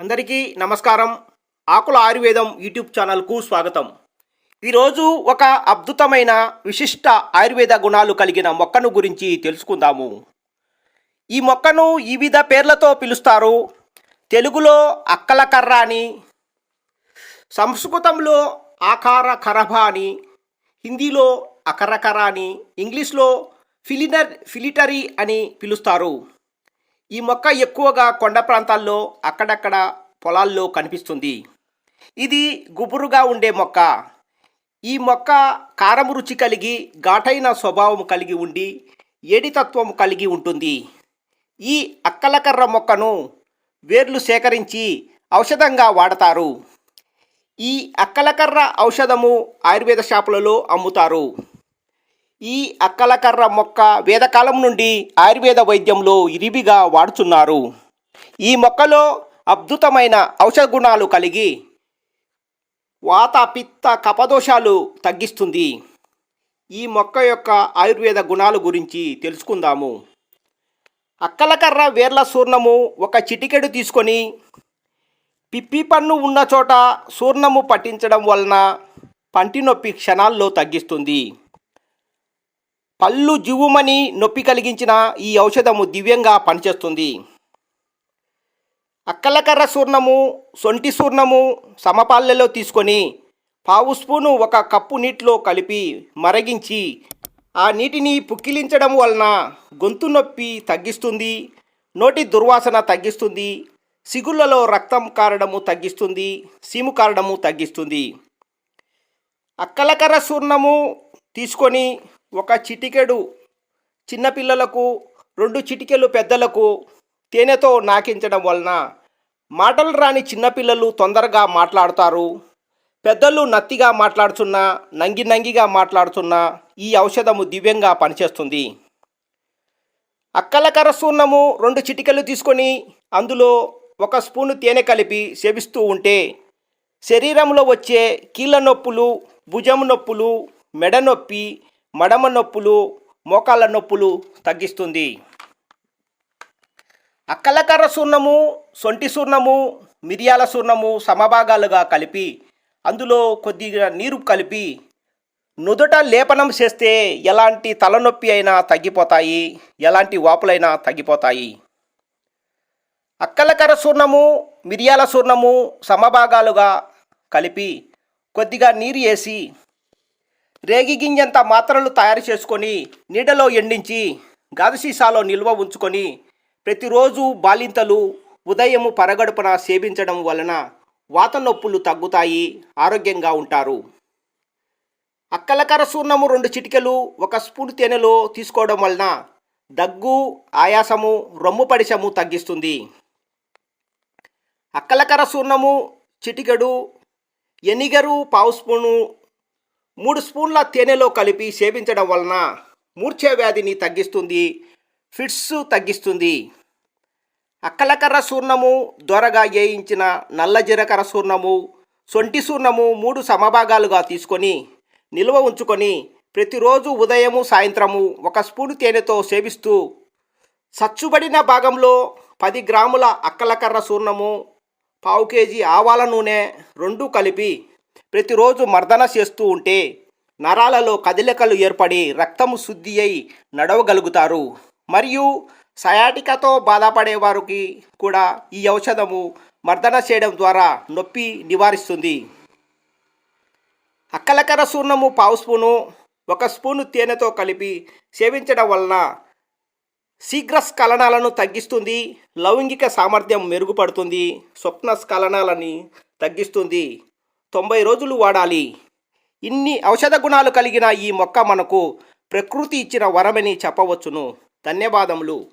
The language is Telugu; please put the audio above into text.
అందరికీ నమస్కారం. ఆకుల ఆయుర్వేదం యూట్యూబ్ ఛానల్కు స్వాగతం. ఈరోజు ఒక అద్భుతమైన విశిష్ట ఆయుర్వేద గుణాలు కలిగిన మొక్కను గురించి తెలుసుకుందాము. ఈ మొక్కను వివిధ పేర్లతో పిలుస్తారు. తెలుగులో అక్కలకర్ర అని సంస్కృతంలో ఆకార కరభ అని హిందీలో అకరకర అని ఇంగ్లీష్లో ఫిలినర్ ఫిలిటరీ అని పిలుస్తారు. ఈ మొక్క ఎక్కువగా కొండ ప్రాంతాల్లో అక్కడక్కడ పొలాల్లో కనిపిస్తుంది. ఇది గుబురుగా ఉండే మొక్క. ఈ మొక్క కారం రుచి కలిగి ఘాటైన స్వభావం కలిగి ఉండి ఎడితత్వం కలిగి ఉంటుంది. ఈ అక్కలకర్ర మొక్కను వేర్లు సేకరించి ఔషధంగా వాడతారు. ఈ అక్కలకర్ర ఔషధము ఆయుర్వేద షాపులలో అమ్ముతారు. ఈ అక్కలకర్ర మొక్క వేదకాలం నుండి ఆయుర్వేద వైద్యంలో ఇరివిగా వాడుతున్నారు. ఈ మొక్కలో అద్భుతమైన ఔషధ గుణాలు కలిగి వాత పిత్త కపదోషాలు తగ్గిస్తుంది. ఈ మొక్క యొక్క ఆయుర్వేద గుణాలు గురించి తెలుసుకుందాము. అక్కలకర్ర వేర్ల సూర్ణము ఒక చిటికెడు తీసుకొని పిప్పి పన్ను ఉన్న చోట సూర్ణము పట్టించడం వలన పంటి నొప్పి క్షణాల్లో తగ్గిస్తుంది. పళ్ళు జివ్వుమని నొప్పి కలిగించిన ఈ ఔషధము దివ్యంగా పనిచేస్తుంది. అక్కలకర్ర సూర్ణము సొంటి సూర్ణము సమపాళ్ళలో తీసుకొని పావు స్పూను ఒక కప్పు నీటిలో కలిపి మరగించి ఆ నీటిని పుక్కిలించడం వలన గొంతు నొప్పి తగ్గిస్తుంది నోటి దుర్వాసన తగ్గిస్తుంది సిగుళ్ళలో రక్తం కారడము తగ్గిస్తుంది సీము కారడము తగ్గిస్తుంది. అక్కలకర్ర సూర్ణము తీసుకొని ఒక చిటికెడు చిన్నపిల్లలకు రెండు చిటికెలు పెద్దలకు తేనెతో నాకించడం వలన మాటలు రాని చిన్నపిల్లలు తొందరగా మాట్లాడతారు. పెద్దలు నత్తిగా మాట్లాడుతున్నా నంగి నంగిగా మాట్లాడుతున్నా ఈ ఔషధము దివ్యంగా పనిచేస్తుంది. అక్కలకర సూర్ణము రెండు చిటికలు తీసుకొని అందులో ఒక స్పూను తేనె కలిపి సేవిస్తూ ఉంటే శరీరంలో వచ్చే కీళ్ళ నొప్పులు భుజం నొప్పులు మెడ నొప్పి మడమ నొప్పులు మోకాళ్ళ నొప్పులు తగ్గిస్తుంది. అక్కలకర్ర సూర్ణము సొంటి సూర్ణము మిరియాల సూర్ణము సమభాగాలుగా కలిపి అందులో కొద్దిగా నీరు కలిపి నుదుట లేపనం చేస్తే ఎలాంటి తలనొప్పి అయినా తగ్గిపోతాయి ఎలాంటి వాపులైనా తగ్గిపోతాయి. అక్కలకర్ర సూర్ణము మిరియాల సూర్ణము సమభాగాలుగా కలిపి కొద్దిగా నీరు వేసి రేగి గింజంత మాత్రలు తయారు చేసుకొని నీడలో ఎండించి గాజు సీసాలో నిల్వ ఉంచుకొని ప్రతిరోజు బాలింతలు ఉదయము పరగడుపున సేవించడం వలన వాత నొప్పులు తగ్గుతాయి ఆరోగ్యంగా ఉంటారు. అక్కలకర సూర్ణము రెండు చిటికెలు ఒక స్పూన్ తేనెలో తీసుకోవడం వలన దగ్గు ఆయాసము రొమ్ము పడిశము తగ్గిస్తుంది. అక్కలకర సూర్ణము చిటికెడు ఎనిగరు పావు స్పూను మూడు స్పూన్ల తేనెలో కలిపి సేవించడం వలన మూర్ఛ వ్యాధిని తగ్గిస్తుంది ఫిట్స్ తగ్గిస్తుంది. అక్కలకర్ర సూర్ణము దొరగా వేయించిన నల్ల జీలకర్ర సూర్ణము సొంటి సూర్ణము మూడు సమభాగాలుగా తీసుకొని నిల్వ ఉంచుకొని ప్రతిరోజు ఉదయము సాయంత్రము ఒక స్పూను తేనెతో సేవిస్తూ సచ్చుబడిన భాగంలో పది గ్రాముల అక్కలకర్ర సూర్ణము పావు కేజీ ఆవాల నూనె రెండు కలిపి ప్రతిరోజు మర్దన చేస్తూ ఉంటే నరాలలో కదలికలు ఏర్పడి రక్తము శుద్ధి అయి నడవగలుగుతారు. మరియు సయాటికతో బాధపడే వారికి కూడా ఈ ఔషధము మర్దన చేయడం ద్వారా నొప్పి నివారిస్తుంది. అక్కలకర సూర్ణము పావు స్పూను ఒక స్పూను తేనెతో కలిపి సేవించడం వలన శీఘ్ర స్ఖలనాలను తగ్గిస్తుంది లౌంగిక సామర్థ్యం మెరుగుపడుతుంది స్వప్న స్ఖలనాలని తగ్గిస్తుంది. తొంభై రోజులు వాడాలి. ఇన్ని ఔషధ గుణాలు కలిగిన ఈ మొక్క మనకు ప్రకృతి ఇచ్చిన వరమని చెప్పవచ్చును. ధన్యవాదములు.